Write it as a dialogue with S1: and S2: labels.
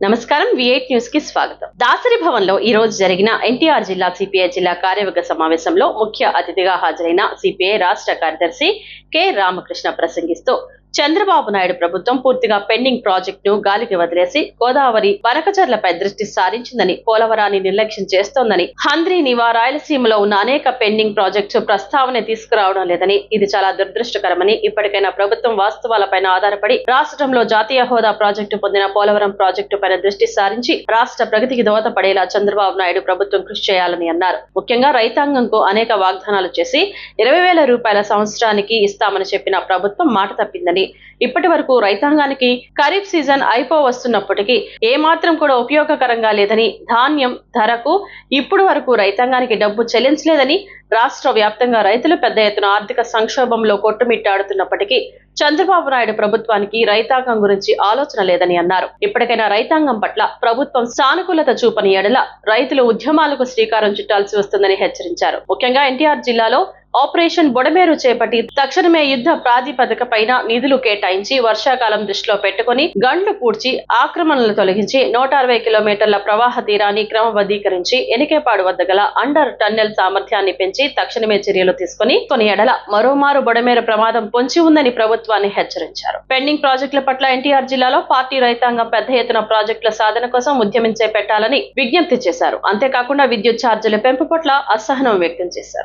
S1: నమస్కారం విఐట్ న్యూస్కి స్వాగతం. దాసరి భవన్లో ఈ రోజు జరిగిన ఎన్టీఆర్ జిల్లా సిపిఐ జిల్లా కార్యవర్గ సమావేశంలో ముఖ్య అతిథిగా హాజరైన సిపిఐ రాష్ట్ర కార్యదర్శి కె రామకృష్ణ ప్రసంగిస్తూ చంద్రబాబు నాయుడు ప్రభుత్వం పూర్తిగా పెండింగ్ ప్రాజెక్టును గాలికి వదిలేసి గోదావరి వరకచర్లపై దృష్టి సారించిందని పోలవరాన్ని నిర్లక్ష్యం చేస్తోందని హంద్రి నివా రాయలసీమలో ఉన్న అనేక పెండింగ్ ప్రాజెక్టు ప్రస్తావన తీసుకురావడం లేదని ఇది చాలా దురదృష్టకరమని ఇప్పటికైనా ప్రభుత్వం వాస్తవాలపైన ఆధారపడి రాష్ట్రంలో జాతీయ హోదా ప్రాజెక్టు పొందిన పోలవరం ప్రాజెక్టు పైన దృష్టి సారించి రాష్ట్ర ప్రగతికి దోహదపడేలా చంద్రబాబు నాయుడు ప్రభుత్వం కృషి చేయాలని అన్నారు. ముఖ్యంగా రైతాంగంకు అనేక వాగ్దానాలు చేసి ఇరవై వేల రూపాయల సంవత్సరానికి ఇస్తామని చెప్పిన ప్రభుత్వం మాట తప్పిందని ఇప్పటి వరకు రైతాంగానికి ఖరీఫ్ సీజన్ అయిపో వస్తున్నప్పటికీ ఏమాత్రం కూడా ఉపయోగకరంగా లేదని ధాన్యం ధరకు ఇప్పుడు వరకు రైతాంగానికి డబ్బు చెల్లించలేదని రాష్ట్ర వ్యాప్తంగా రైతులు పెద్ద ఎత్తున ఆర్థిక సంక్షోభంలో కొట్టుమిట్టాడుతున్నప్పటికీ చంద్రబాబు నాయుడు ప్రభుత్వానికి రైతాంగం గురించి ఆలోచన లేదని అన్నారు. ఇప్పటికైనా రైతాంగం పట్ల ప్రభుత్వం సానుకూలత చూపని ఎడల రైతులు ఉద్యమాలకు శ్రీకారం చుట్టాల్సి వస్తుందని హెచ్చరించారు. ముఖ్యంగా ఎన్టీఆర్ జిల్లాలో ఆపరేషన్ బొడమేరు చేపట్టి తక్షణమే యుద్ధ ప్రాతిపదిక పైన నిధులు కేటాయించి వర్షాకాలం దృష్టిలో పెట్టుకుని గండ్లు పూడ్చి ఆక్రమణలు తొలగించి నూట అరవై కిలోమీటర్ల ప్రవాహ తీరాన్ని క్రమబద్ధీకరించి ఎనికేపాడు వద్ద గల అండర్ టన్నెల్ సామర్థ్యాన్ని పెంచి తక్షణమే చర్యలు తీసుకుని కొన్ని ఎడల మరోమారు బొడమేరు ప్రమాదం పొంచి ఉందని ప్రభుత్వాన్ని హెచ్చరించారు. పెండింగ్ ప్రాజెక్టుల పట్ల ఎన్టీఆర్ జిల్లాలో పార్టీ రైతాంగం పెద్ద ఎత్తున ప్రాజెక్టుల సాధన కోసం ఉద్యమించే పెట్టాలని విజ్ఞప్తి చేశారు. అంతేకాకుండా విద్యుత్ ఛార్జీల పెంపు పట్ల అసహనం వ్యక్తం చేశారు.